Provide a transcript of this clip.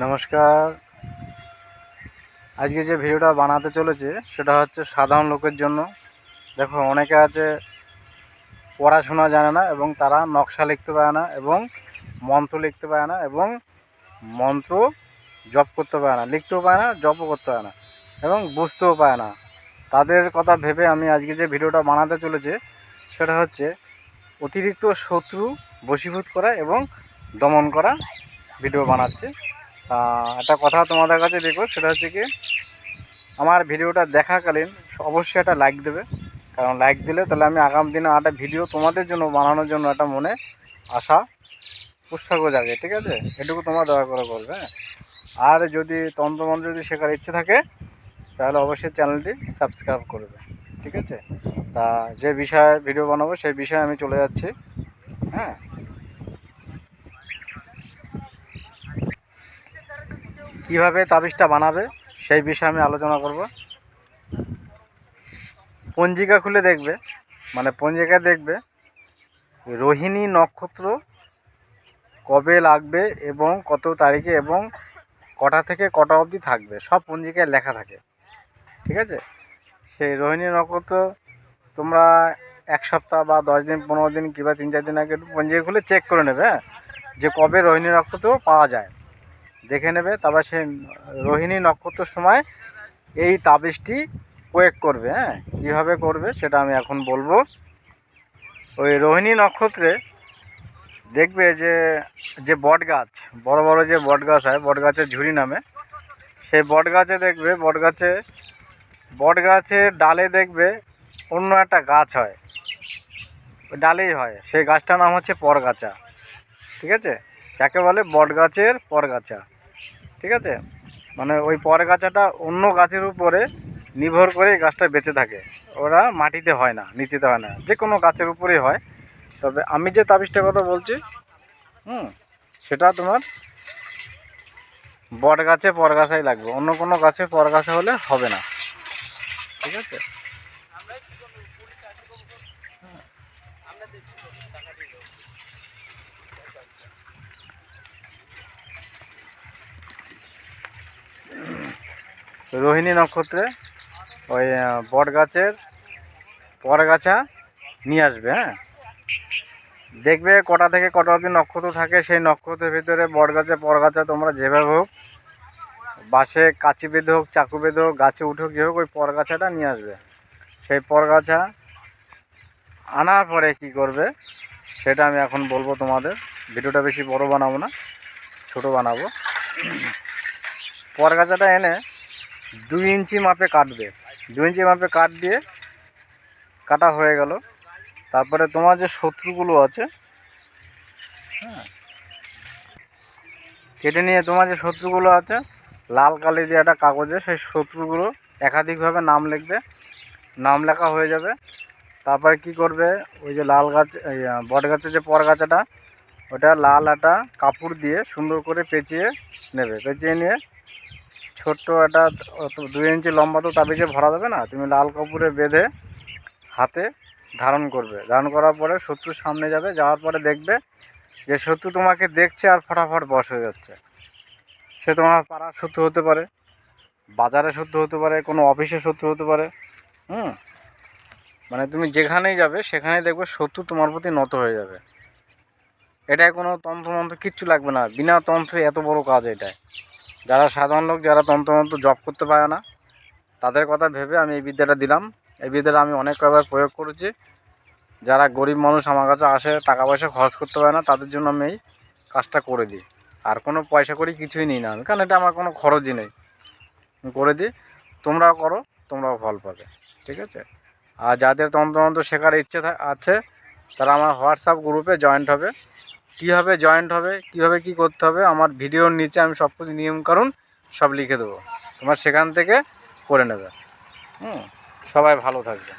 নমস্কার। আজকে যে ভিডিওটা বানাতে চলেছে, সেটা হচ্ছে সাধারণ লোকের জন্য। দেখো, অনেকে আছে, পড়াশোনা জানে না এবং তারা নকশা লিখতে পারে না এবং মন্ত্র লিখতে পারে না এবং মন্ত্র জপ করতে পারে না, লিখতেও পারে না, জপও করতে পারে না এবং বুঝতেও পারে না। তাদের কথা ভেবে আমি আজকে যে ভিডিওটা বানাতে চলেছে, সেটা হচ্ছে অতিরিক্ত শত্রু বশীভূত করা এবং দমন করা ভিডিও বানাচ্ছে। একটা কথা তোমাদের কাছে দেখো সেটা হচ্ছে কি, আমার ভিডিওটা দেখাকালীন অবশ্যই একটা লাইক দেবে। কারণ লাইক দিলে তাহলে আমি আগামী দিনে একটা ভিডিও তোমাদের জন্য বানানোর জন্য একটা মনে আশা উৎসাহ জাগে, ঠিক আছে? এটুকু তোমার দয়া করে করবে হ্যাঁ? আর যদি তন্ত্রমন্ত্র যদি শেখার ইচ্ছে থাকে, তাহলে অবশ্যই চ্যানেলটি সাবস্ক্রাইব করবে, ঠিক আছে? তা যে বিষয়ে ভিডিও বানাবো, সেই বিষয়ে আমি চলে যাচ্ছি হ্যাঁ? কীভাবে তাবিজটা বানাবে সেই বিষয়ে আমি আলোচনা করব। পঞ্জিকা খুলে দেখবে মানে পঞ্জিকা দেখবে, রোহিণী নক্ষত্র কবে লাগবে এবং কত তারিখে এবং কটা থেকে কটা অবধি থাকবে, সব পঞ্জিকায় লেখা থাকে। ঠিক আছে? সেই রোহিণী নক্ষত্র তোমরা এক সপ্তাহ বা দশ দিন, পনেরো দিন কিংবা তিন চার দিন আগে একটু পঞ্জিকা খুলে চেক করে নেবে হ্যাঁ? যে কবে রোহিণী নক্ষত্র পাওয়া যায়। দেখে নেবে। তারপর সে রোহিণী নক্ষত্রের সময় এই তাবিজটি প্রয়োগ করবে হ্যাঁ? কীভাবে করবে সেটা আমি এখন বলব। ওই রোহিণী নক্ষত্রে দেখবে যে যে বট গাছ বড় বড় যে বট গাছ হয় বট গাছের ঝুড়ি নামে, সেই বট গাছে দেখবে বট গাছে বট গাছের ডালে দেখবে অন্য একটা গাছ হয়। ওই ডালেই হয়। সেই গাছটার নাম হচ্ছে পরগাছা। ঠিক আছে? যাকে বলে বট গাছের পরগাছা। ঠিক আছে? মানে ওই পরগাছাটা অন্য গাছের উপরে নির্ভর করে এই গাছটা বেঁচে থাকে। ওরা মাটিতে হয় না, নিচেতে হয় না। যে কোনো গাছের উপরেই হয়। তবে আমি যে তাবিজটার কথা বলছি, হুম, সেটা তোমার বট গাছে পরগাছাই লাগবে। অন্য কোনো গাছে পর পরগাছা হলে হবে না। ঠিক আছে? রোহিণী নক্ষত্রে ওই বট গাছের পরগাছা নিয়ে আসবে হ্যাঁ? দেখবে কটা থেকে কটা অবধি নক্ষত্র থাকে, সেই নক্ষত্রের ভিতরে বট গাছে পরগাছা তোমরা যেভাবে হোক বাসে কাচি বেঁধে হোক, চাকু বেঁধে হোক, গাছে উঠে হোক, যে হোক, ওই পরগাছাটা নিয়ে আসবে। সেই পরগাছা আনার পরে কি করবে, সেটা আমি এখন বলব তোমাদের। ভিডিওটা বেশি বড় বানাবো না, ছোট বানাবো। পরগাছাটা এনে দুই ইঞ্চি মাপে কাটবে। দুই ইঞ্চি মাপে কাট দিয়ে কাটা হয়ে গেল। তারপরে তোমার যে শত্রুগুলো আছে হ্যাঁ কেটে নিয়ে তোমার যে শত্রুগুলো আছে, লাল কালি দিয়ে একটা কাগজে সেই শত্রুগুলো একাধিকভাবে নাম লিখবে। নাম লেখা হয়ে যাবে। তারপরে কি করবে? ওই যে লাল গাছ বট গাছের যে পর গাছাটা, ওটা লাল একটা কাপড় দিয়ে সুন্দর করে পেঁচিয়ে নেবে। পেঁচিয়ে নিয়ে ছোট্ট একটা দুই ইঞ্চি লম্বা তো তাবিজে ভরা দেবে না। তুমি লাল কাপড়ে বেঁধে হাতে ধারণ করবে। ধারণ করার পরে শত্রুর সামনে যাবে, যাওয়ার পরে দেখবে যে শত্রু তোমাকে দেখছে আর ফটাফট বস হয়ে যাচ্ছে। সে তোমার পাড়ার শত্রু হতে পারে, বাজারে শত্রু হতে পারে, কোনো অফিসে শত্রু হতে পারে, হুম? মানে তুমি যেখানেই যাবে, সেখানেই দেখবে শত্রু তোমার প্রতি নত হয়ে যাবে। এটায় কোনো তন্ত্রমন্ত্র কিচ্ছু লাগবে না। বিনা তন্ত্রে এত বড় কাজ এটাই যারা সাধারণ লোক, যারা তন্ত্রমন্ত্র জব করতে পারে না, তাদের কথা ভেবে আমি এই বিদ্যাটা দিলাম। এই বিদ্যাটা আমি অনেক কয়েকবার প্রয়োগ করেছি। যারা গরিব মানুষ আমার কাছে আসে, টাকা পয়সা খরচ করতে পারে না, তাদের জন্য আমি এই কাজটা করে দিই। আর কোনো পয়সা করি কিছুই নিই না আমি, কারণ এটা আমার কোনো খরচই নেই। করে দিই, তোমরাও করো, তোমরাও ফল পাবে, ঠিক আছে? আর যাদের তন্ত্রমন্ত্র শেখার ইচ্ছে আছে, তারা আমার হোয়াটসঅ্যাপ গ্রুপে জয়েন্ট হবে। কীভাবে জয়েন্ট হবে, কীভাবে কি করতে হবে, আমার ভিডিওর নিচে আমি সব কিছু নিয়মকানুন সব লিখে দেবো। তোমার সেখান থেকে করে নেবে। হুম, সবাই ভালো থাকবে।